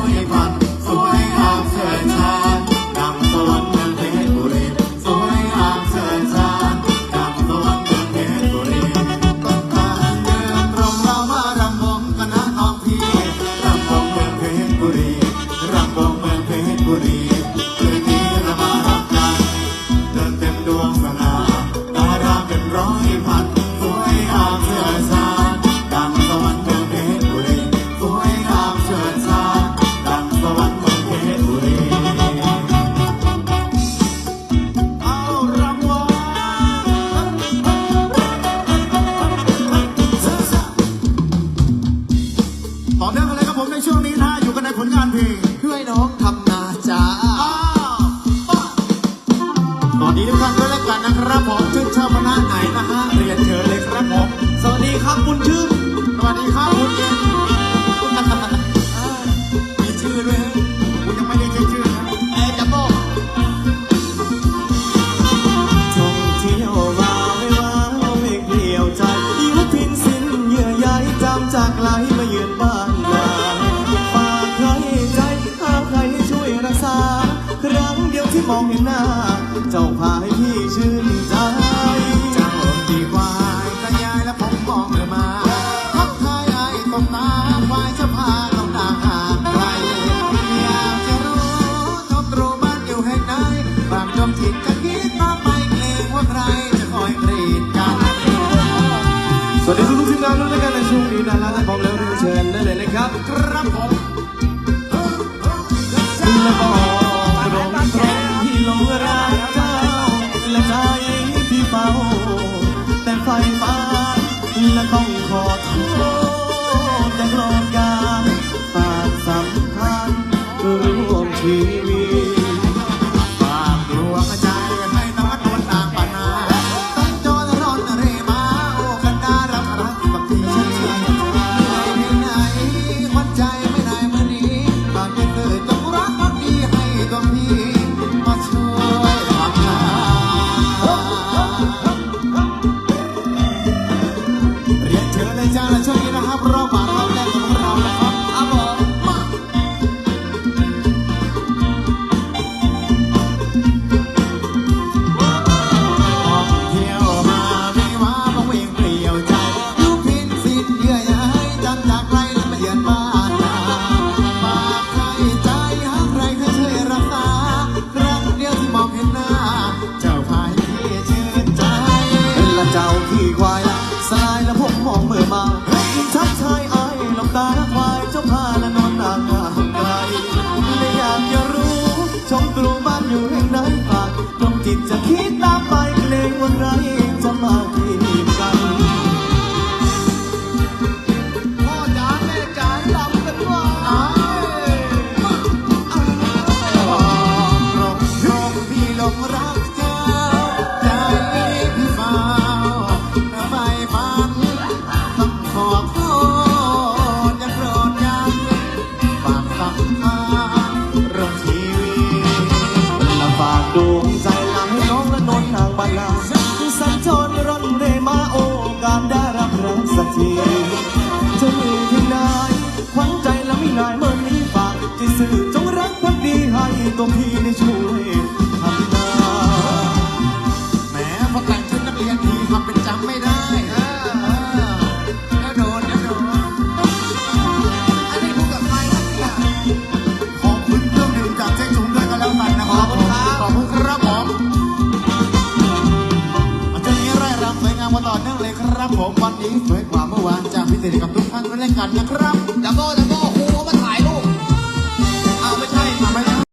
Holy One. น้องทำนาจ้าสวัสดีทุกท่านด้วยแล้วกันนะครับผมชื่นชอบคณะไหนนะฮะเรียนเชิญเลยครับผมสวัสดีครับคุณชื่อ มองเห็นหน้า เจ้าพายพี่ชื่นใจเจ้าดีกว่าตายายและผมมองเลยมาทักทายไอ้ตบาควายจะพาต้อามหาใครอยากจะรู้ชอบรู้บ้านอยู่ไหนบางจอมถิ่จะคิดตามไปเกรงว่าใครจะคอยกรีดกันสวัสดีทุกทีมงานด้วยกันในช่วงนี้นะแล้วพร้อมแล้วเชิญได้เลยนะครับครับผม Bye. หลงรักเจ้า และใจที่เฝ้า แต่ไฟฟ้าและต้องขอโทษแต่โกรธการฝากสำคัญธ์ร่วมชีวิต nhiều anh nói. ตัวพี่ได้ช่วยทำนาแม้พอแต่งชุดนักเรียนทีทำเป็นจำไม่ได้เออเอวโดนแล้วโดนอันนี้พูดกับใครครับเนี่ยขอบคุณเครื่องดื่มจากเจ๊จุ๋มด้วยก็แล้วกันนะครับขอบคุณครับขอวับผมอาาย์ารสวยงามมาต่อเนื่องเลยครับผมวันนี้สวยกว่าเมื่อวานจากพิเศษกับทุกท่านเล่นกันนะครับ